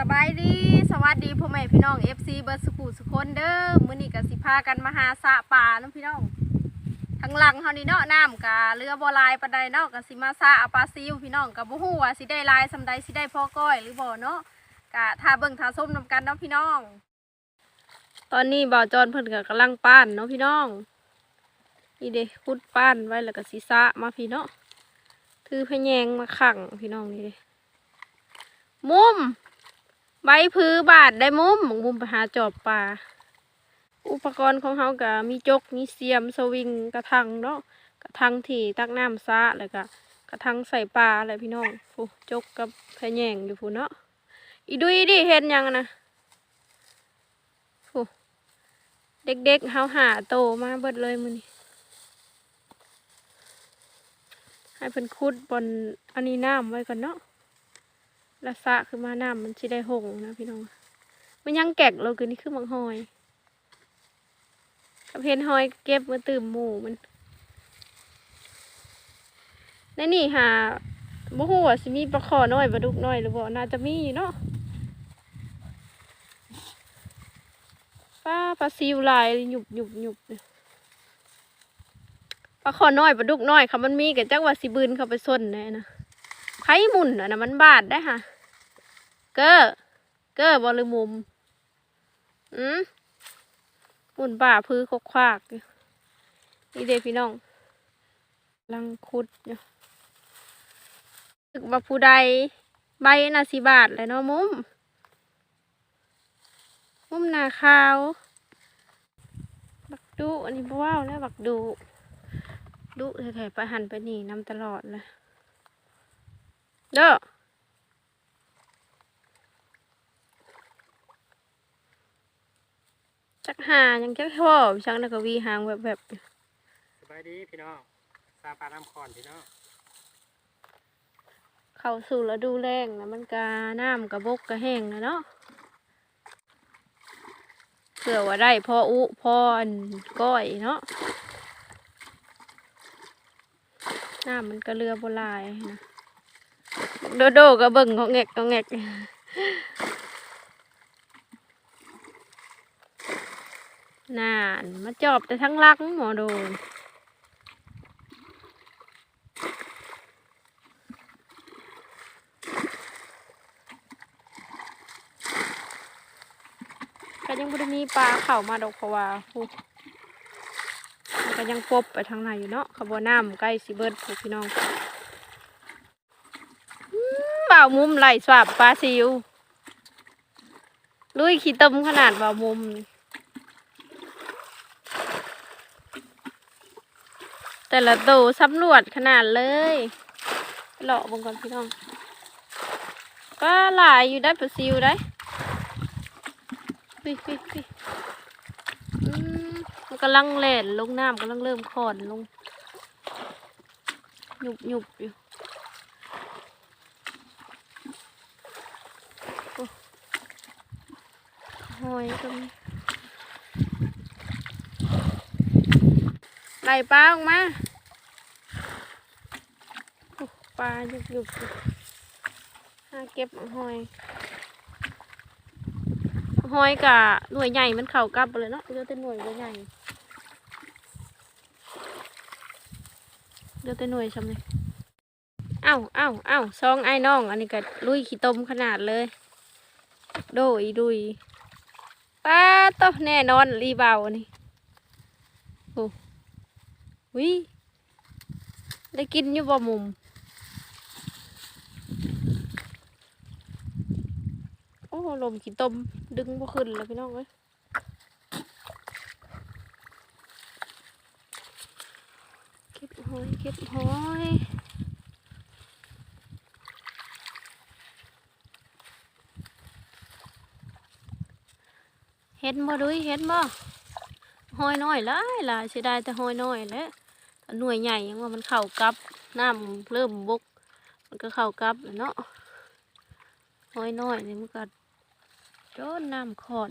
สบายดีสวัสดีพ่อแม่พี่น้อง FC เบิร์ดสกูสุกคนเด้อมื้อนี้ก็สิพากันมาหาสะป่าเนาะพี่น้องทางหลังเฮานี่เนาะน้ำกะเรือบ่ลายปานใดเนาะก็สิมาสะอาปลาซิวพี่น้องก็บ่ฮู้ว่าสิได้ลายซำใดสิได้พอก้อยหรือบ่เนาะก็ถ้าเบิ่งถ้าส้มนํกันเนาะพี่น้อง ตอนนี้บ่าวจอนเพิ่นก็กำลังป้านเนาะพี่น้องนี่เด้ขุดป้านไว้แล้วก็สิสะมาพี่เนาะถือพะแยงมาขังพี่น้องนี่เด้มุม ใบพือบาดได้มุมหมองมุมไปหาจอบปลาอุปกรณ์ของเขาก็มีจกมีเสียมสวิงกระทังเนาะกระทังที่ตักน้ำซะแล้วก็กระทังใส่ปลาอะไรพี่น้องฟูจกกับแพแยงอยู่ฟูเนาะอีดุยดิเห็นยังนะฟูเด็กๆเขาหาโตมาเบิดเลยมือนี้ให้เพิ่นคุดบนอันนี้น้ำไว้ก่อนเนาะ ละสะคือมาน้ำมันสิได้หงนะพี่น้องมันยังแกกเราคือนี่คือมังหอยกับเพนหอยเก็บมาตื่มหมูมันในนี่หาบ่ฮู้ว่าสิมีปลาขอน้อยปลาดุกน้อยหรือบ่น่าจะมีอยู่เนาะป้าปลาซิวลายหยุบหยุบหยุบปลาขอน้อยปลาดุกน้อยค่ะมันมีกับจักว่าสิบืนเข้าไปส้นแน่นะ ไผ่หมุนอะนะมันบาดได้ค่ะ เก้อเก้อบอลมุมอืมหมุนป่าพื้นคกควากอยู่นี่เด้พี่น้องลังคุดอยู่ตึกว่าผู้ใดใบน่ะสิบาทเลยเนาะมุม มุมนาขาว บักดุอันนี้บ่ว้าวแล้วบักดุดุแถๆไปหันไปนี่นำตลอดเลย เด้อจักหายังจักพ่อช่างนักวีหางแบบแบบสบายดีพี่น้องซาปลาน้ำคอนพี่น้องเข้าสู่ฤดูแล้งแล้วมันกาน้ำกระบกกระแห้งนะเนาะเผื่อว่าได้พออุพออันก้อยเนาะน้ำมันก็เรือโบหลายนะ โดโดก็เบิ่งของแงกของแงกนานมาจอบแต่ทั้งลักหมอโดนก็ยังไม่ได้มีปลาเข่ามาดอกเพราะว่าพูมันก็ยังปบไปทางไหนอยู่เนาะขบวนน้ำใกล้สิเบิดพูพี่น้องาวมุมไหลสวับปลาซิวลุยขี้ตมขนาดบ่าวมุมแต่ละโตวสำรวจขนาดเลยเลาะบงก่อนพี่น้อง ก็หลายอยู่ได้ปลาซิวได้ฟิฟิฟิมันกำลังเล่นลงน้ำกำลังเริ่มขอนลงหยุบหยุบอยู่ หอยก็มีไล่ปลาออกมาปลาหยุกหยุกหาเก็บหอย หอยกะหน่วยใหญ่มันเข่ากลับไปเลยเนาะเดี๋ยวแต่หน่วยบ่ใหญ่เดี๋ยวแต่หน่วยชำเลยเอ้าเอ้าเอ้าซองไอ้น้อง อันนี้ก็ลุยขี้ต้มขนาดเลย โดยดุย ป้าโตแน่นอนรีเบานี่โอ้วิได้กินอยู่บ่มุมโอ้ลมขี้ต้มดึงบ่ขึ้นเลยพี่น้องเอ้ยเก็บหอยเก็บหอย ห็นบ่ดุยเห็นบ่หอยน้อยหลายหลายเสียดายแต่หอยน้อยแล้วหน่วยใหญ่ยังว่ามันเข้ากับน้ำเริ่มบก มันก็เข้ากับเนาะหอยน้อยนี่มันก็โดนน้ำขอน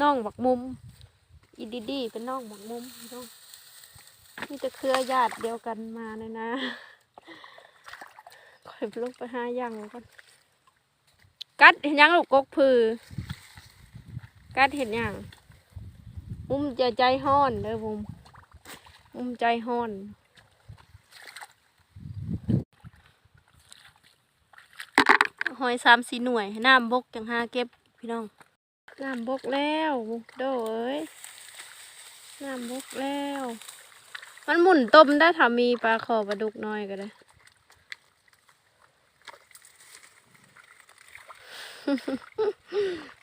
น้องบักมุมอีดีดีเป็นน้องบักมุมพี่น้อง มีแต่เครือญาติเดียวกันมาเลยนะคอยปลงไปหาอย่างก่อน กัดเห็นยังลูกกกพือ กัดเห็นยังมุมจะใจห้อนเด้อมุม มุมใจห้อนหอยสามสีหน่วย น้ำบกจังห้าเก็บพี่น้อง น้ำบกแล้ว โดเอ้ยน้ำบกแล้ว มันหมุนต้มได้ถ้ามีปลาขอปลาดุกน้อยก็ได้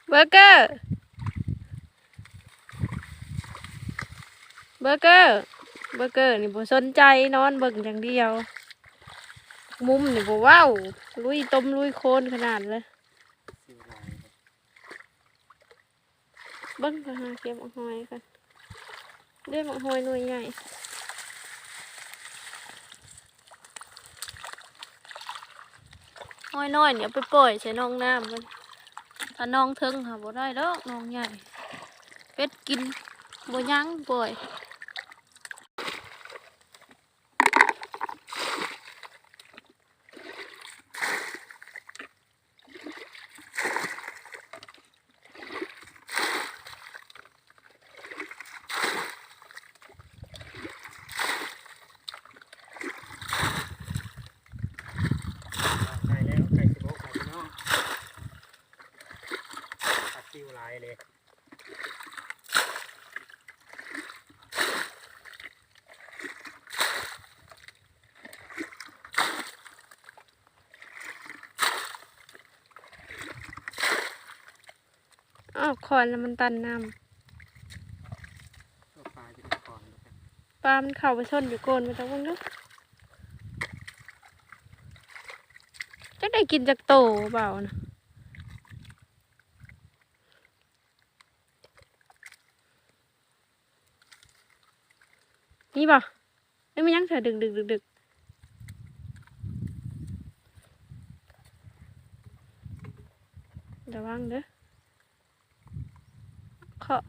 เบอร์เกอร์เบอร์เกอร์เบอร์เกอร์นี่บ่สนใจนอนเบิ่งอย่างเดียว มุมนี่บ่ว้าวลุยต้มลุยโคนขนาดเลยเบิ่งก็หาเก็บหอยกันได้มังหอยหน่วยใหญ่ หอยน้อยเนี่ยเอาไปปล่อยใส่น้องน้ำมันถ้าน้องเทิงค่ะบ่ได้ดอกน้องใหญ่เป็ดกินบ่ยั้งปล่อย ใช่แล้วไก่สิบหกไก่พี่น้องตัดสิวลายเลย อ้าวคอนแล้วมันตันน้ตัวปลาจะเป็นก่อนนะครับำปลามันเข้าไปชนอยู่โกนไปจังมึงเนาะจะได้กินจากโตเปล่านะนี่ป่ะไม่มันยังเถอะดึกดึกดึกดึกระวังเด้อเคาะ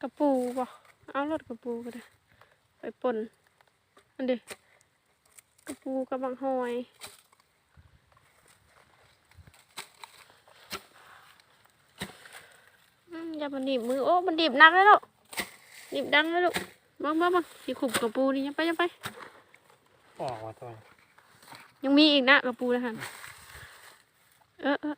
กระปูป่ะเอารถกระปูก็ได้ไปป่นอันเดียกระปูกับบางหอยอย่ามันดีบมือโอ้มันดีบนักแล้วลูกดีบดังแล้วลูกมามามาสีขุบกระปูนี่ยังไปยังไป ออกมาตัวยังมีอีกนะกระปูนะฮะเออเออ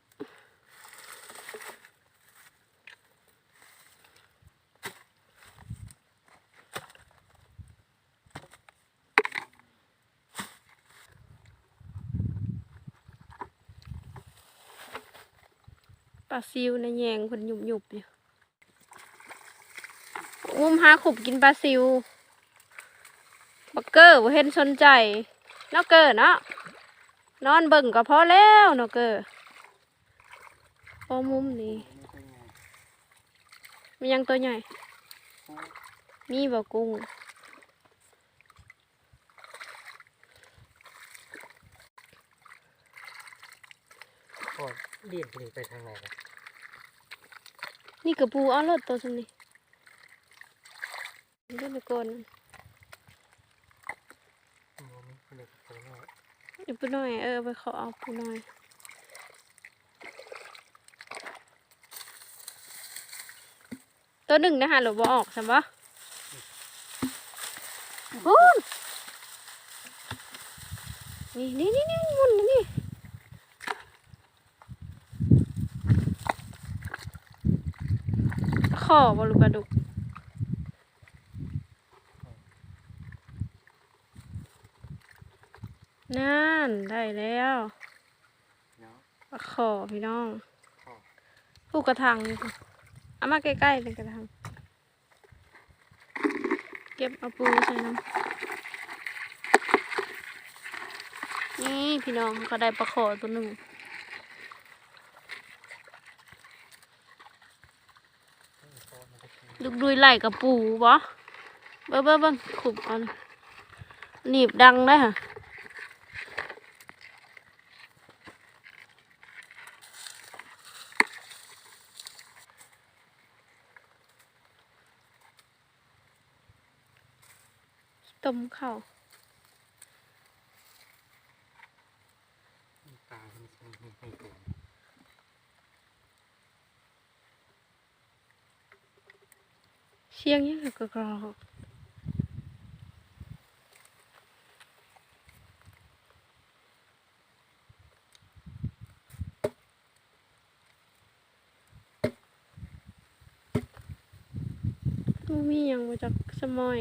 ปลาซิวในะแยงคนหยุบหยุบๆอยู่อุ้มหาขบกินปลาซิว บักเกอร์บ่เห็นสนใจเนาะเกอร์เนาะนอนเบิ่งก็พอแล้วเนาะเกอร์พอมุมนี้ไม่เป็นไงมียังตัวใหญ่โอ้มีบ่กุ้งโหเลียนไปไปทางไหนกันนี่กระปูเอารถตัวสนี้เล่นไปก่อน โอ้มีคนเด็กตัวน้อย เดี๋ยวปูน้อย เออไปขอเอาปูน้อยตัวหนึ่งนะฮะหรือบ่ออกใช่ปะโอ้ยนี่นี่นี่นี่หมุนนะนี่ขอบอลูกปลาดุก นั่นได้แล้วปลาขอพี่น้องขอผูกกระถางเอามาใกล้ๆเลยกระถางเก็บเอาปูใส่น้ำนี่พี่น้องเขาได้ปลาขอตัวหนึ่งด้กินลูกดุยไหลกับปูบ่เบิ้งเบิ้งเบิ้งขุบเอันหนีบดังได้ค่ะ ต้มข้าวตาไม่ใช่ไม่ตัวเชียงยังกระกรอกมีหยังมาจากสมอย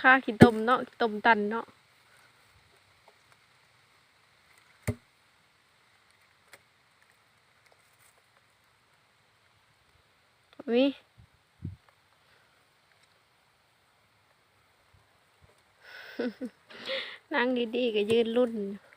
ค่าขี้ต้มเนาะต้มตันเนาะวินั่งดีๆก็ยืนรุ่น ซะ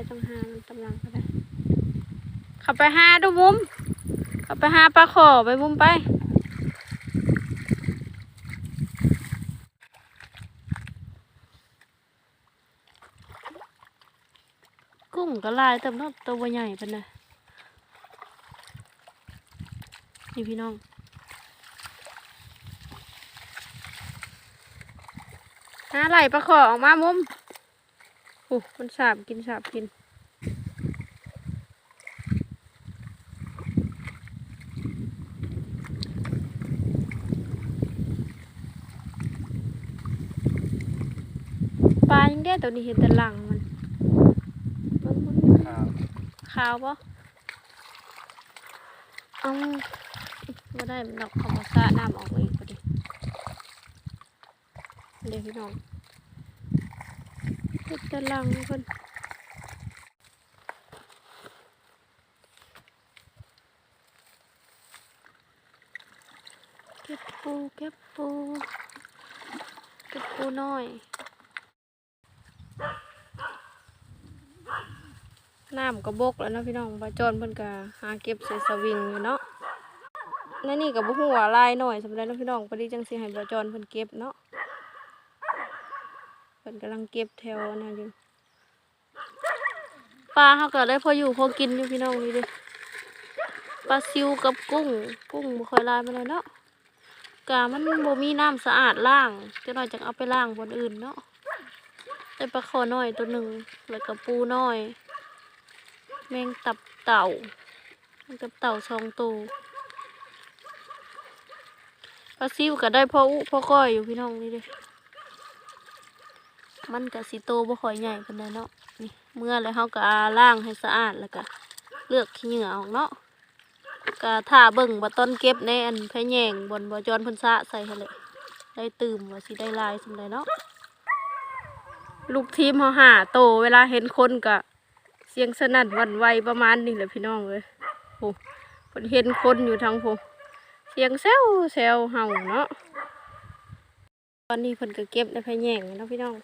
อันนี้ก่อจังหามันตำลังก็ได้ขับไปหาดูมุมขับไปหาปลาขอไปมุมไปกุ้งก็ลายแต่เนาะตัวใหญ่ปานใดนี่พี่น้องหาไหลปลาขอออกมามุม อ้มันสาบกินสาบกินปลายังได้ตัวนี้เห็นแต่หลังมันเบิ่งมึงข้าวขาวปะเอาไม่ได้มันดอกเขามาสะน้ำออกมาอีกพอดีเดี๋ยวพี่น้อง เห็นแต่หลังเพิ่นเก็บปูเก็บปูเก็บปูน้อยน้ำก็บกแล้วนะพี่น้องปลาจอนเพิ่นก็หาเก็บใส่สวิงอยู่เนาะในนี่ก็บ่ฮู้ว่าลายหน้อยสำหรับนพี่น้องพอดีจังสิให้ปลาจอนเพิ่นเก็บเนาะ พิ่นกำลังเก็บแถวนั่นอยู่ปลาเฮาก็ได้พออยู่พอกินอยู่พี่น้องนี่เด้ปลาซิวกับกุ้ง กุ้งบ่ค่อยลายมาเลยเนาะกามันบ่มีน้ำสะอาดล้างจะน้อยจังเอาไปล้างบนอื่นเนาะได้ปลาคอน้อยตัวหนึ่งแล้วก็ปูน้อย แมงตับเต่าแมงตับเต่าสองตัวปลาซิวก็ได้พ่ออุพ่อก้อยอยู่พี่น้องนี่เด้ มันก็สิโตบ่ค่อยใหญ่ปานใดเนาะนี่เมื่อแล้วเฮาก็ล้างให้สะอาดแล้วก็เลือกขี้เหงื่อออกเนาะก็ถ้าเบิ่งว่าต้นเก็บในอันพะแยงบนบ่จอนเพิ่นสะใส่เละได้ตื่มว่าสิได้ลายสำใดเนาะลูกทีมเฮาหาโตเวลาเห็นคนก็เสียงสนั่นหวันไหวประมาณนี้แหละพี่น้องเอ้ยโอ้เพิ่นเห็นคนอยู่ทางโพเสียงแซวแซวเห่าเนาะตอนนี้เพิ่นก็เก็บในพะแยงเนาะพี่น้อง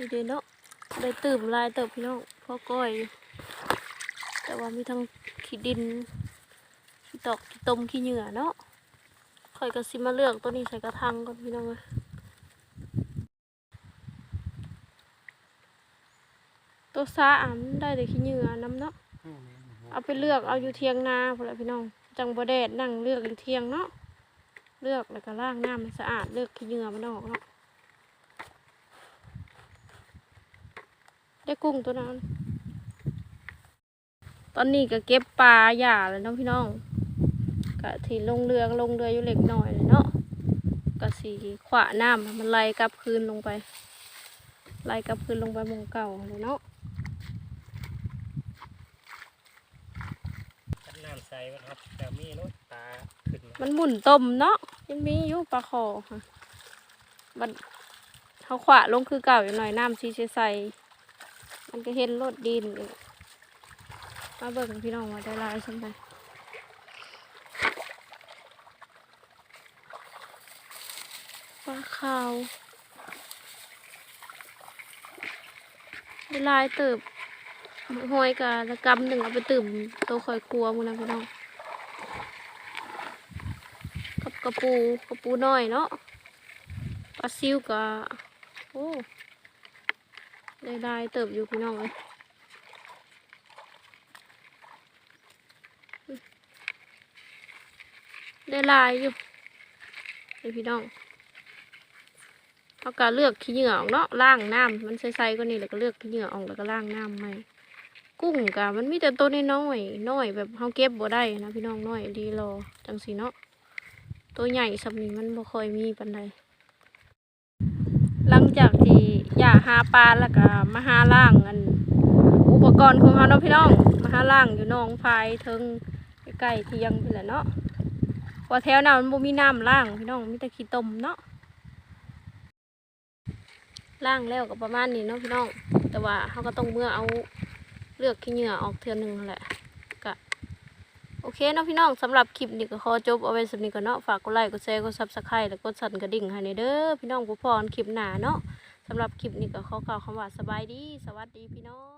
นี่เด้เนาะได้ตื่มหลายเติบพี่น้องพอก้อยอยู่แต่ว่ามีทั้งขี้ดินขี้ตอกขี้ต้มขี้เหงื่อเนาะข่อยก็สิมาเลือกตัวนี้ใส่กระทังก่อนพี่น้องเอ้ยตัวซาอันได้แต่ขี้เหงื่อน้ำเนาะอืมเอาไปเลือกเอาอยู่เทียงนาพอละพี่น้อง จังบ่แดดนั่งเลือกอยู่เทียงเนาะเลือกแล้วก็ล้างน้ำให้สะอาดเลือกขี้เหงื่อมันออกเนาะ ได้กุ้งตัวนั้น ตอนนี้ก็เก็บปลาหย่าเลยน้องพี่น้องกะถีลงเรือลงเรืออยู่เล็กน้อยเลยเนาะกะสีขวาน้ำมันไหลกลับคืนลงไปไหลกลับคืนลงไปมงเก่าเลยเนาะน้ำใสมันครับแต่มีรถปลาขึ้นมันหมุนต้มเนาะยังมีอยู่ปลาคอมันเขาขวาลงคือเก่าอยู่หน่อยน้ำชีใส มันก็เห็นรถดินอยู่มาเบิ่งพี่น้องว่าได้ลายสันใดปลาขาวได้ลายเติบห้อยกะละกำหนึ่งเอาไปตื่มตัวคอยครัวมึงนะพี่น้อง กับกระปูกระปูน้อยเนาะปลาซิวกะโอ้ ได้ได้เติบอยู่พี่น้องเลยได้ลายอยู่นี่พี่น้องเขาก็เลือกขี้เหงื่อออกเนาะล่างน้ำมันใสๆก็นี่แล้วก็เลือกขี้เหงื่อออกแล้วก็ล่างน้ำใหม่กุ้งกะมันมีแต่ตัวน้อยๆน้อยแบบเขาเก็บบ่ได้นะพี่น้องน้อยดีรอจังสีเนาะตัวใหญ่สำนี้มันบ่ค่อยมีปันใดหา อย่าหาปลาแล้วก็มาหาล่างอันอุปกรณ์ของเขาเนาะพี่น้องมาหาล่างอยู่นองพายเทิงใกล้เที่ยงพี่แหละเนาะเพอแถวนั้นมันบ่มีน้ำล่างพี่น้องมีแต่ขี้ต้มเนาะล่างแล้วก็ประมาณนี้เนาะพี่น้อง แต่ว่าเขาก็ต้องเมื่อเอาเลือกขี้เหงื่อออกเทือหนึงนั่นแหละก็โอเคเนาะพี่น้องสำหรับคลิปนี้ก็ขอจบเอาไว้สำนี้ก่อนเนาะฝากกดไลค์กดแชร์กดซับสไครต์แล้วกดสั่นกระดิ่งให้ในเด้อพี่น้องผู้พรคลิปหนาเนาะ สำหรับคลิปนี้ก็ขอกล่าวคำว่าสบายดี สวัสดีพี่น้อง